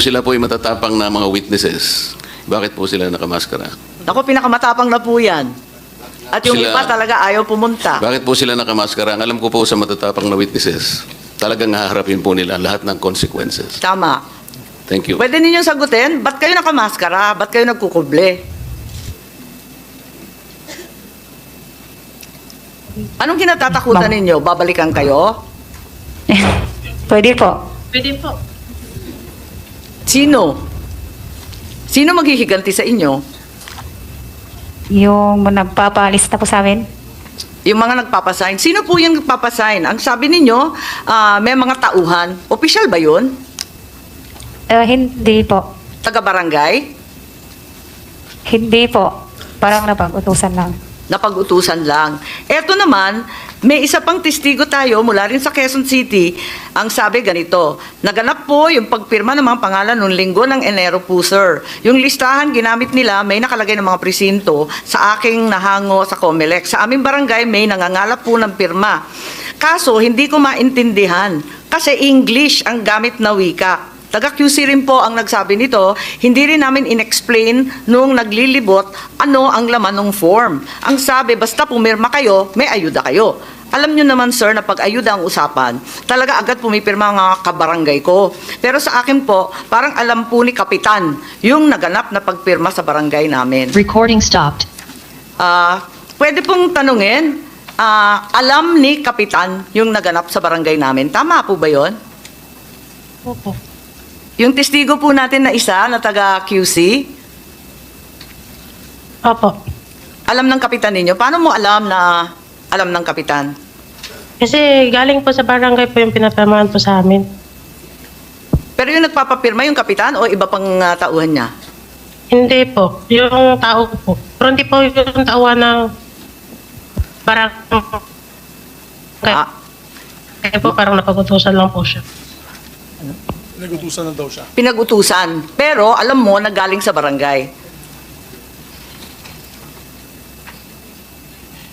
Sila po ay matatapang na mga witnesses. Bakit po sila nakamaskara? Ako, pinakamatapang na po yan. At yung Sila- iba talaga ayaw pumunta. Bakit po sila nakamaskara? Ang alam ko po sa matatapang na witnesses, talagang haharapin po nila lahat ng consequences. Tama. Thank you. Pwede ninyong sagutin, ba't kayo nakamaskara? Ba't kayo nagkukuble? Anong kinatatakutan ninyo? Babalikan kayo? Pwede po. Pwede po. Sino? Sino maghihiganti sa inyo? Yung nagpapalista po sa amin. Yung mga nagpapasign. Sino po yung nagpapasign? Ang sabi ninyo, ah, may mga tauhan. Official ba yun? Eh, hindi po. Taga-barangay? Hindi po. Parang napag-utusan lang. Napag-utusan lang. Eto naman, may isa pang testigo tayo mula rin sa Quezon City. Ang sabi ganito, naganap po yung pagpirma ng mga pangalan noong linggo ng Enero po, sir. Yung listahan ginamit nila, may nakalagay ng mga presinto sa aking nahango sa Comelec. Sa aming barangay, may nangangalap po ng pirma. Kaso, hindi ko maintindihan kasi English ang gamit na wika. Taga QC rin po ang nagsabi nito, hindi rin namin inexplain nung naglilibot ano ang laman ng form. Ang sabi, basta pumirma kayo, may ayuda kayo. Alam nyo naman sir na pag ayuda ang usapan, talaga agad pumipirma ang mga kabarangay ko. Pero sa akin po, parang alam po ni Kapitan yung naganap na pagpirma sa barangay namin. Recording stopped. Ah, pwede pong tanungin, ah, alam ni Kapitan yung naganap sa barangay namin. Tama po ba yon? Opo. Yung testigo po natin na isa na taga QC, Opo. alam ng kapitan ninyo. Paano mo alam na alam ng kapitan? Kasi galing po sa barangay po yung pinapirmahan po sa amin. Pero yung nagpapapirma yung kapitan o iba pang ah, tauhan niya? Hindi po. Yung tao ko po. Pero hindi po yung tauhan ng barangay. Ah, Kaya po parang napag-utusan lang po siya. Nagutusan na daw siya. pinag-utusan. Pero alam mo na galing sa barangay.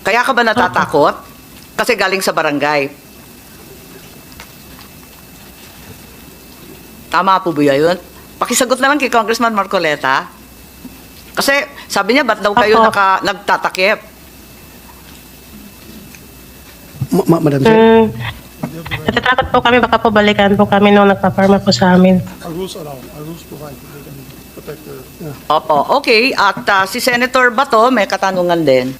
Kaya ka ba natatakot? Kasi galing sa barangay. Tama po ba yun? Pakisagot naman kay Congressman Marcoleta. Kasi sabi niya, ba't daw kayo Opo. naka, nagtatakip? Ma- ma- Madam Chair. Hmm. Natatakot po kami, baka po balikan po kami nung nagpa-perma po sa amin. Our rules allow, our rules provide that they can protect their... Opo, okay. At ah, si Senator Bato may katanungan din.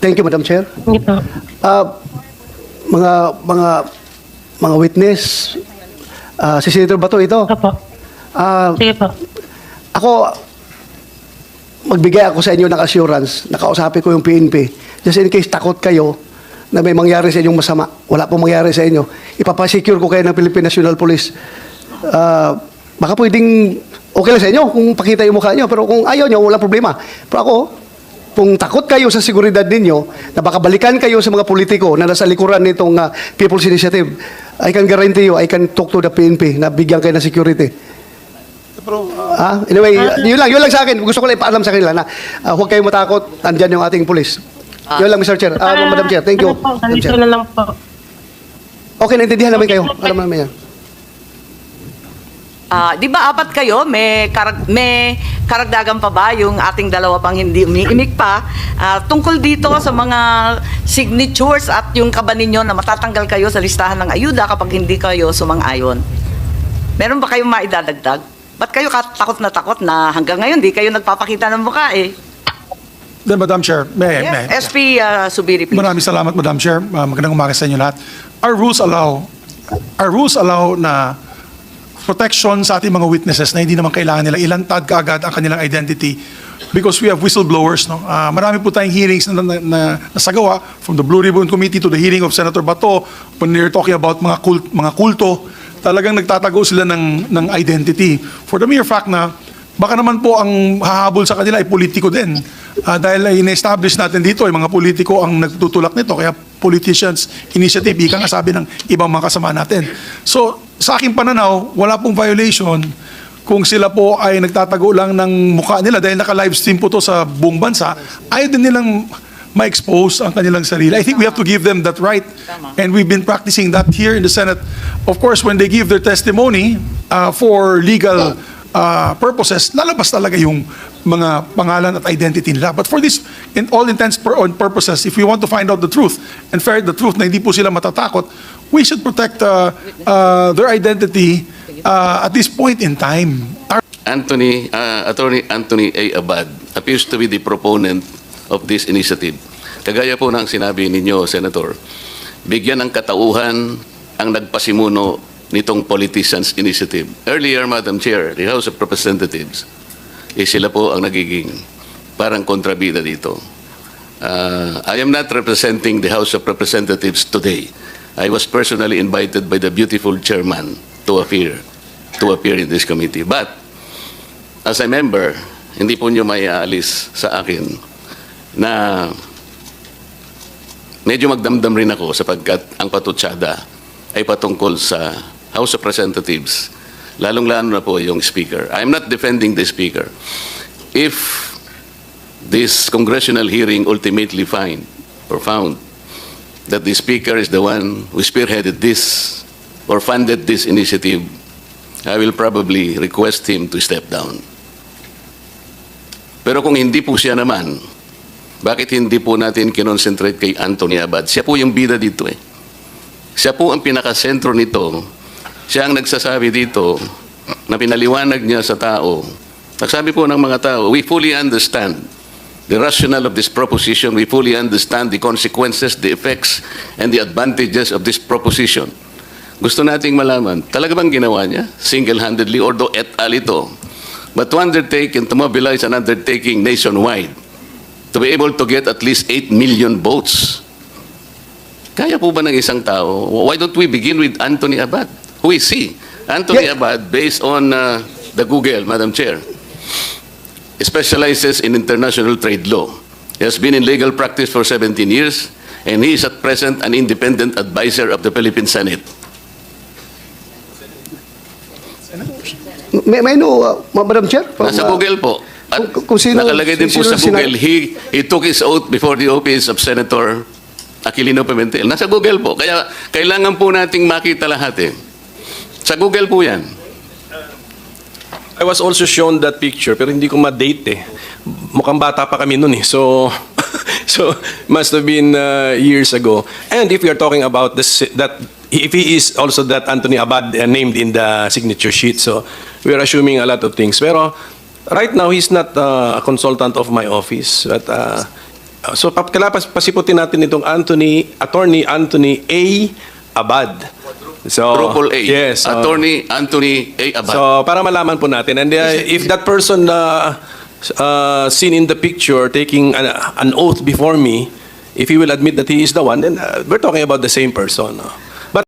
Thank you, Madam Chair. Hindi po. Ah, mga mga mga witness, ah, si Senator Bato ito. Opo. Ah, Sige po. ako, magbigay ako sa inyo ng assurance. Nakausapin ko yung PNP. Just in case takot kayo na may mangyari sa inyong masama. Wala pong mangyari sa inyo. Ipapasecure ko kayo ng Philippine National Police. Ah, baka pwedeng okay lang sa inyo kung pakita yung mukha nyo. Pero kung ayaw nyo, wala problema. Pero ako, kung takot kayo sa seguridad ninyo, na baka balikan kayo sa mga politiko na nasa likuran nitong ah, People's Initiative, I can guarantee you, I can talk to the PNP na bigyan kayo ng security. Pero ah, Ah, anyway, yun lang, yun lang sa akin. Gusto ko lang ipaalam sa kanila na ah, huwag kayong matakot. Andyan yung ating pulis. yun lang, Mr. Chair. Ah, Madam Chair, thank you. Ano po, Madam ganito Chair. na lang po. Okay, naintindihan namin kayo. Alam namin yan. Ah, 'di ba apat kayo? May karag may karagdagan pa ba yung ating dalawa pang hindi umiimik pa Ah, tungkol dito sa mga signatures at yung kaba ninyo na matatanggal kayo sa listahan ng ayuda kapag hindi kayo sumang-ayon. Meron ba kayong maidadagdag? Ba't kayo kat- takot na takot na hanggang ngayon di kayo nagpapakita ng mukha eh? Then Madam Chair, may, may. Yes, SP ah, Subiri, please. Maraming salamat, Madam Chair. Uh, magandang umaga sa inyo lahat. Our rules allow, our rules allow na protection sa ating mga witnesses na hindi naman kailangan nila ilantad kaagad ang kanilang identity because we have whistleblowers. No? Ah, marami po tayong hearings na, na, na nasagawa from the Blue Ribbon Committee to the hearing of Senator Bato when they're talking about mga, cult, mga kulto, talagang nagtatago sila ng, ng identity. For the mere fact na baka naman po ang hahabol sa kanila ay politiko din. Ah, dahil ay in-establish natin dito ay mga politiko ang nagtutulak nito. Kaya politicians initiative, ika nga sabi ng ibang mga kasama natin. So, sa aking pananaw, wala pong violation kung sila po ay nagtatago lang ng mukha nila dahil naka-livestream po to sa buong bansa, ayaw din nilang ma-expose ang kanilang sarili. I think we have to give them that right. And we've been practicing that here in the Senate. Of course, when they give their testimony, uh, for legal uh, purposes, lalabas talaga yung mga pangalan at identity nila. But for this, in all intents and purposes, if we want to find out the truth and ferret the truth na hindi po sila matatakot, we should protect uh, uh, their identity uh, at this point in time. Anthony, uh, Attorney Anthony A. Abad appears to be the proponent of this initiative. Kagaya po ng sinabi ninyo, Senator, bigyan ng katauhan ang nagpasimuno nitong Politicians Initiative. Earlier, Madam Chair, the House of Representatives, eh sila po ang nagiging parang kontrabida dito. Uh, I am not representing the House of Representatives today. I was personally invited by the beautiful chairman to appear to appear in this committee. But as a member, hindi po nyo may aalis sa akin na medyo magdamdam rin ako sapagkat ang patutsada ay patungkol sa House of Representatives, lalong-lalo na po yung Speaker. I am not defending the Speaker. If this congressional hearing ultimately find or found that the Speaker is the one who spearheaded this or funded this initiative, I will probably request him to step down. Pero kung hindi po siya naman, bakit hindi po natin kinonsentrate kay Anthony Abad? Siya po yung bida dito eh. Siya po ang pinakasentro nito. Siya ang nagsasabi dito na pinaliwanag niya sa tao. Nagsabi po ng mga tao, we fully understand the rationale of this proposition. We fully understand the consequences, the effects, and the advantages of this proposition. Gusto nating malaman, talaga bang ginawa niya? Single-handedly, although et al. ito. But to undertake and to mobilize an undertaking nationwide, to be able to get at least 8 million votes. Kaya po ba ng isang tao? Why don't we begin with Anthony Abad? Is he? Anthony Yeah. Abad, based on uh, the Google, Madam Chair, specializes in international trade law. He has been in legal practice for 17 years, and he is at present an independent advisor of the Philippine Senate. May, may know, uh, Madam Chair? from, Nasa uh, Google po. At kung- kung sino- nakalagay din po sino sa Google, he, he took his oath before the office of Senator Aquilino Pimentel. Nasa Google po. Kaya kailangan po nating makita lahat eh. Sa Google po yan. I was also shown that picture pero hindi ko ma-date eh. Mukhang bata pa kami noon eh. So so must have been uh, years ago. And if are talking about this that if he is also that Anthony Abad uh, named in the signature sheet. So we are assuming a lot of things. Pero right now he's not uh, a consultant of my office. But uh, so pa- kailangan pas- pasiputin natin itong Anthony attorney Anthony A Abad. So Triple A. Yes. uh, Attorney Anthony A. Abad. So, para malaman po natin. And uh, if that person uh, uh, seen in the picture taking an, an oath before me, if he will admit that he is the one, then uh, we're talking about the same person. no?